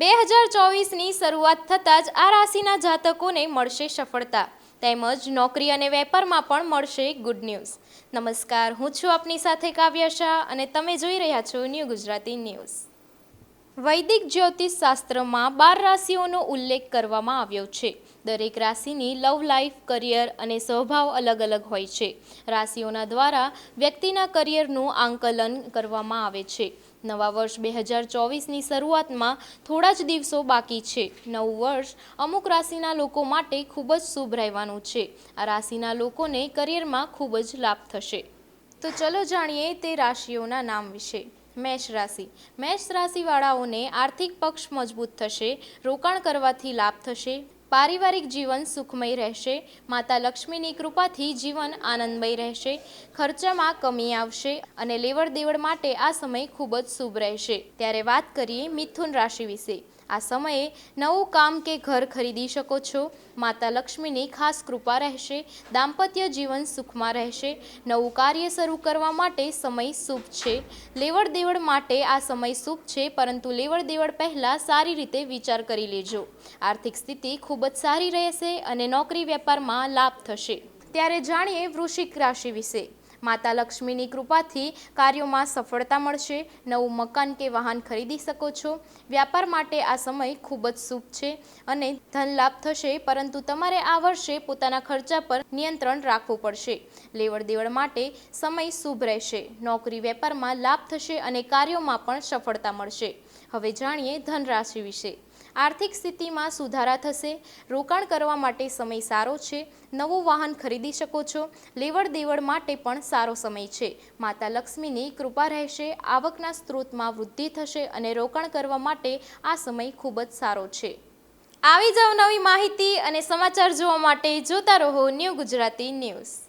બે હજાર ચોવીસની શરૂઆત થતાં જ આ રાશિના જાતકોને મળશે સફળતા. તેમજ નોકરી અને વેપારમાં પણ મળશે ગુડ ન્યૂઝ નમસ્કાર, હું છું આપની સાથે કાવ્ય શાહ અને તમે જોઈ રહ્યા છો ન્યૂ ગુજરાતી ન્યૂઝ. વૈદિક જ્યોતિષ શાસ્ત્રમાં બાર રાશિઓનો ઉલ્લેખ કરવામાં આવ્યો છે. દરેક રાશિની લવ લાઈફ, કરિયર અને સ્વભાવ અલગ અલગ હોય છે. રાશિઓના દ્વારા વ્યક્તિના કરિયરનું આંકલન કરવામાં આવે છે. નવા વર્ષ બે હજાર ચોવીસની શરૂઆતમાં થોડા જ દિવસો બાકી છે. નવું વર્ષ અમુક રાશિના લોકો માટે ખૂબ જ શુભ રહેવાનું છે. આ રાશિના લોકોને કરિયરમાં ખૂબ જ લાભ થશે. તો ચલો જાણીએ તે રાશિઓના નામ વિશે. મેષ રાશિ. મેષ રાશિવાળાઓને આર્થિક પક્ષ મજબૂત થશે રોકાણ કરવાથી લાભ થશે. પારિવારિક જીવન સુખમય રહેશે, માતા લક્ષ્મીની કૃપાથી જીવન આનંદમય રહેશે, ખર્ચામાં કમી આવશે અને લેવડ દેવડ માટે આ સમય ખૂબ જ શુભ રહેશે. ત્યારે વાત કરીએ મિથુન રાશિ વિશે. આ સમયે નવું કામ કે ઘર ખરીદી શકો છો, માતા લક્ષ્મીની ખાસ કૃપા રહેશે, દાંપત્ય જીવન સુખમાં રહેશે, નવું કાર્ય શરૂ કરવા માટે સમય શુભ છે. લેવડ દેવડ માટે આ સમય શુભ છે, પરંતુ લેવડ દેવડ પહેલાં સારી રીતે વિચાર કરી લેજો. આર્થિક સ્થિતિ ખૂબ જ સારી રહેશે અને નોકરી વેપારમાં લાભ થશે. ત્યારે જાણીએ વૃશ્ચિક રાશિ વિશે. માતા લક્ષ્મીની કૃપાથી કાર્યોમાં સફળતા મળશે. નવું મકાન કે વાહન ખરીદી શકો છો. વ્યાપાર માટે આ સમય ખૂબ જ શુભ છે અને ધન લાભ થશે, પરંતુ તમારે આ વર્ષે પોતાના ખર્ચા પર નિયંત્રણ રાખવું પડશે. લેવડ દેવડ માટે સમય શુભ રહેશે. નોકરી વેપારમાં લાભ થશે અને કાર્યોમાં પણ સફળતા મળશે. હવે જાણીએ ધન રાશિ વિશે. આર્થિક સ્થિતિમાં સુધારા થશે, રોકાણ કરવા માટે સમય સારો છે, નવું વાહન ખરીદી શકો છો, લેવડ દેવડ માટે પણ સારો સમય છે. માતા લક્ષ્મીની કૃપા રહેશે, આવકના સ્ત્રોતમાં વૃદ્ધિ થશે અને રોકાણ કરવા માટે આ સમય ખૂબ જ સારો છે. આવી જાવ નવી માહિતી અને સમાચાર જોવા માટે જોતા રહો ન્યૂ ગુજરાતી ન્યૂઝ.